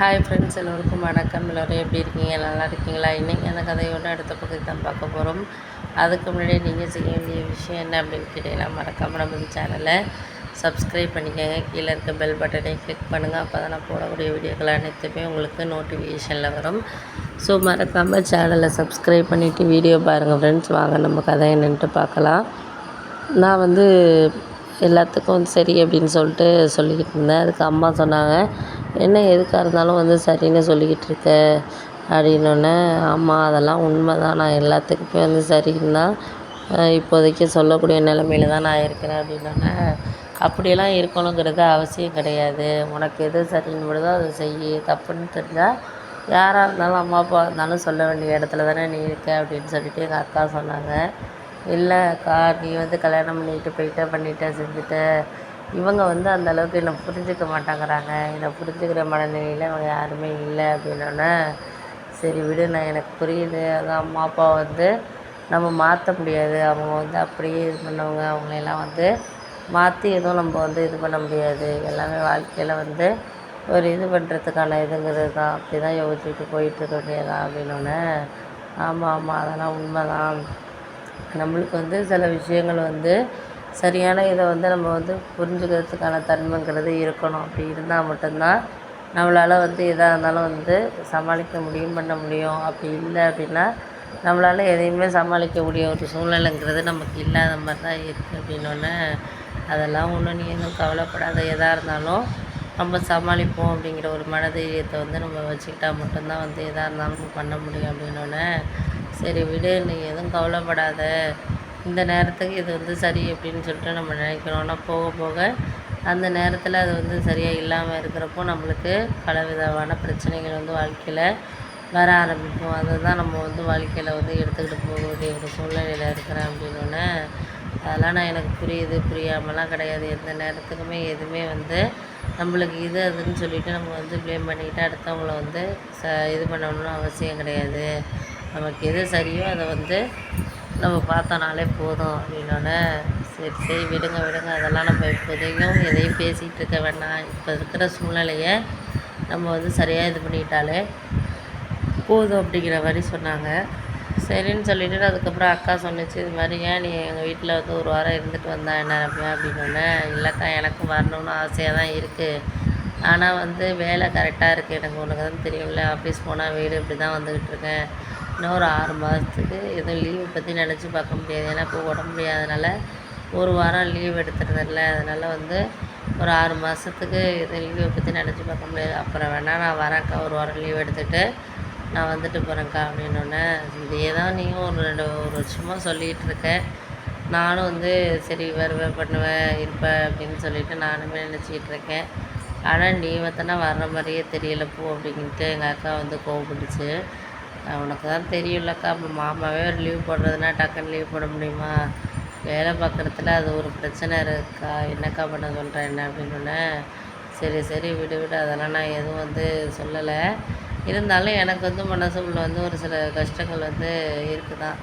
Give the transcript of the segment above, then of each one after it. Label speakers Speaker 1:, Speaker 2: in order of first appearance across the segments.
Speaker 1: hi friends எல்லோருக்கும் வணக்கம் எல்லோரும் எப்படி இருக்கீங்க நல்லா இருக்கீங்களா இன்றைக்கி அந்த கதையோட அடுத்த பகுதி தான் பார்க்க போகிறோம் அதுக்கு முன்னாடி நீங்கள் செய்ய வேண்டிய விஷயம் என்ன அப்படின்னு கேட்டிங்கன்னா மறக்காமல் நம்ம சேனலை சப்ஸ்கிரைப் பண்ணிக்கோங்க கீழே இருக்க பெல் பட்டனை கிளிக் பண்ணுங்கள் அப்போ தான் நான் போடக்கூடிய வீடியோக்கள் அனைத்துமே உங்களுக்கு நோட்டிஃபிகேஷனில் வரும் ஸோ மறக்காமல் சேனலை சப்ஸ்கிரைப் பண்ணிவிட்டு வீடியோ பாருங்கள் ஃப்ரெண்ட்ஸ் வாங்க நம்ம கதை என்னென்ட்டு பார்க்கலாம் நான் வந்து எல்லாத்துக்கும் சரி அப்படின்னு சொல்லிட்டு சொல்லிக்கிட்டு இருந்தேன் அதுக்கு அம்மா சொன்னாங்க என்ன எதுக்காக இருந்தாலும் வந்து சரின்னு சொல்லிக்கிட்டு இருக்க அப்படின்னோடனே அம்மா அதெல்லாம் உண்மை தான் நான் எல்லாத்துக்குமே வந்து சரின்னு தான் இப்போதைக்கு சொல்லக்கூடிய நிலமையில தான் நான் இருக்கிறேன் அப்படின்னோடனே அப்படியெல்லாம் இருக்கணுங்கிறது அவசியம் கிடையாது உனக்கு எது சரின்னு விடுதோ அதை செய்ய தப்புன்னு தெரிஞ்சால் யாராக இருந்தாலும் அம்மா அப்பா இருந்தாலும் சொல்ல வேண்டிய இடத்துல தானே நீ இருக்க அப்படின்னு சொல்லிட்டு எங்கள் அக்கா சொன்னாங்க இல்லைக்கா நீ வந்து கல்யாணம் பண்ணிட்டு போயிட்ட பண்ணிட்ட செஞ்சுட்ட இவங்க வந்து அந்த அளவுக்கு என்னை புரிஞ்சுக்க மாட்டேங்கிறாங்க என்னை புரிஞ்சுக்கிற மனநிலையில் அவங்க யாருமே இல்லை அப்படின்னோடனே சரி விடு நான் எனக்கு புரியுது அவங்க அம்மா அப்பா வந்து நம்ம மாற்ற முடியாது அவங்க வந்து அப்படியே இது பண்ணவங்க அவங்களெல்லாம் வந்து மாற்றி எதுவும் நம்ம வந்து இது பண்ண முடியாது எல்லாமே வாழ்க்கையில் வந்து ஒரு இது பண்ணுறதுக்கான இதுங்கிறது தான் அப்படி தான் யோசிச்சுட்டு போயிட்டு இருக்க வேண்டியதான் அப்படின்னோடனே ஆமாம் ஆமாம் அதெல்லாம் உண்மை தான் நம்மளுக்கு வந்து சில விஷயங்கள் வந்து சரியான இதை வந்து நம்ம வந்து புரிஞ்சுக்கிறதுக்கான தன்மைங்கிறது இருக்கணும் அப்படி இருந்தால் மட்டும்தான் நம்மளால் வந்து எதாக இருந்தாலும் வந்து சமாளிக்க முடியும் பண்ண முடியும் அப்படி இல்லை அப்படின்னா நம்மளால் எதையுமே சமாளிக்கக்கூடிய ஒரு சூழ்நிலைங்கிறது நமக்கு இல்லாத மாதிரி தான் இருக்குது அப்படின்னோடனே அதெல்லாம் ஒன்றும் நீ எதுவும் கவலைப்படாத எதாக இருந்தாலும் நம்ம சமாளிப்போம் அப்படிங்கிற ஒரு மனதைரியத்தை வந்து நம்ம வச்சுக்கிட்டால் மட்டும்தான் வந்து எதாக இருந்தாலும் பண்ண முடியும் அப்படின்னோடனே சரி விடு நீ எதுவும் கவலைப்படாத இந்த நேரத்துக்கு இது வந்து சரி அப்படின்னு சொல்லிட்டு நம்ம நினைக்கிறோம் ஆனால் போக போக அந்த நேரத்தில் அது வந்து சரியாக இல்லாமல் இருக்கிறப்போ நம்மளுக்கு பல விதமான பிரச்சனைகள் வந்து வாழ்க்கையில் வர ஆரம்பிப்போம் அதை தான் நம்ம வந்து வாழ்க்கையில் வந்து எடுத்துக்கிட்டு போக வேண்டிய ஒரு சூழ்நிலையில் இருக்கிறேன் அப்படின்னோடனே அதெல்லாம் நான் எனக்கு புரியுது புரியாமலாம் கிடையாது எந்த நேரத்துக்குமே எதுவுமே வந்து நம்மளுக்கு இது அதுன்னு சொல்லிவிட்டு நம்ம வந்து ப்ளேம் பண்ணிக்கிட்டு அடுத்தவங்கள வந்து ச இது பண்ணணும்னு அவசியம் கிடையாது நமக்கு எது சரியோ அதை வந்து நம்ம பார்த்தோனாலே போதும் அப்படின்னோடனே சரி சரி விடுங்க விடுங்க அதெல்லாம் நம்ம இப்போதையும் எதையும் பேசிகிட்டு இருக்க வேண்டாம் இப்போ இருக்கிற சூழ்நிலையை நம்ம வந்து சரியாக இது பண்ணிட்டாலே போதும் அப்படிங்கிற மாதிரி சொன்னாங்க சரின்னு சொல்லிட்டு அதுக்கப்புறம் அக்கா சொன்னிச்சு இது மாதிரி ஏன் நீ எங்கள் வீட்டில் வந்து ஒரு வாரம் இருந்துட்டு வந்தா என்ன அப்படின்னோடனே இல்லைக்கா எனக்கும் வரணும்னு ஆசையாக தான் இருக்குது ஆனால் வந்து வேலை கரெக்டாக இருக்குது எனக்கு உனக்கு தான் தெரியும்ல ஆஃபீஸ் போனால் வீடு இப்படி தான் வந்துக்கிட்டு இருக்கேன் இன்னும் ஒரு ஆறு மாதத்துக்கு எதுவும் லீவு பற்றி நினச்சி பார்க்க முடியாது ஏன்னா இப்போ உடம்பு முடியாதனால ஒரு வாரம் லீவ் எடுத்துருதில்ல அதனால் வந்து ஒரு ஆறு மாதத்துக்கு எதுவும் லீவை பற்றி நினச்சி பார்க்க முடியாது அப்புறம் வேணால் நான் வரேன்க்கா ஒரு வாரம் லீவ் எடுத்துகிட்டு நான் வந்துட்டு போகிறேன்க்கா அப்படின்னோடனே இதையே தான் நீங்கள் ஒரு ரெண்டு ஒரு வருஷமாக சொல்லிகிட்டு இருக்கேன் நானும் வந்து சரி வருவேன் பண்ணுவேன் இருப்பேன் அப்படின்னு சொல்லிட்டு நானுமே நினச்சிக்கிட்டு இருக்கேன் ஆனால் நீ வத்தனா வர்ற மாதிரியே தெரியல போ அப்படின்ட்டு எங்கள் அக்கா வந்து கோவப்பட்டுச்சு உனக்கு தான் தெரியலக்கா அப்போ மாமாவே ஒரு லீவ் போடுறதுனா டக்குன்னு லீவ் போட முடியுமா வேலை பார்க்குறதுல அது ஒரு பிரச்சனை இருக்கா என்னக்கா பண்ண சொல்கிறேன் என்ன அப்படின்னு சரி சரி விடு விடு அதெல்லாம் நான் எதுவும் வந்து சொல்லலை இருந்தாலும் எனக்கு வந்து மனசுக்குள்ளே வந்து ஒரு சில கஷ்டங்கள் வந்து இருக்குது தான்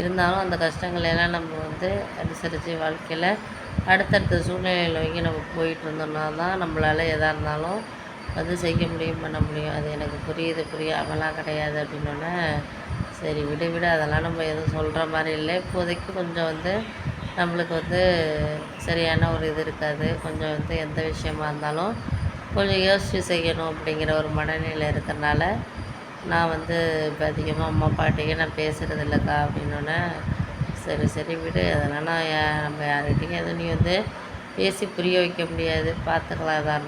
Speaker 1: இருந்தாலும் அந்த கஷ்டங்கள் எல்லாம் நம்ம வந்து அனுசரித்து வாழ்க்கையில் அடுத்தடுத்த சூழ்நிலையில் வாங்கி நம்ம போயிட்டு இருந்தோம்னா தான் நம்மளால் எதாக இருந்தாலும் அது செய்ய முடியும் பண்ண முடியும் அது எனக்கு புரியுது புரியாமலாம் கிடையாது அப்படின்னோடனே சரி விட விட அதெல்லாம் நம்ம எதுவும் சொல்கிற மாதிரி இல்லை இப்போதைக்கு கொஞ்சம் வந்து நம்மளுக்கு வந்து சரியான ஒரு இது இருக்காது கொஞ்சம் வந்து எந்த விஷயமா இருந்தாலும் கொஞ்சம் யோசித்து செய்யணும் அப்படிங்கிற ஒரு மனநிலை இருக்கிறனால நான் வந்து இப்போ அதிகமாக அம்மா பாட்டிக்கே நான் பேசுகிறது இல்லைக்கா அப்படின்னோடனே சரி சரி விடு அதனால் நம்ம யார்கிட்டையும் எதுவும் நீ வந்து பேசி புரிய வைக்க முடியாது பார்த்துக்கலாம் தான்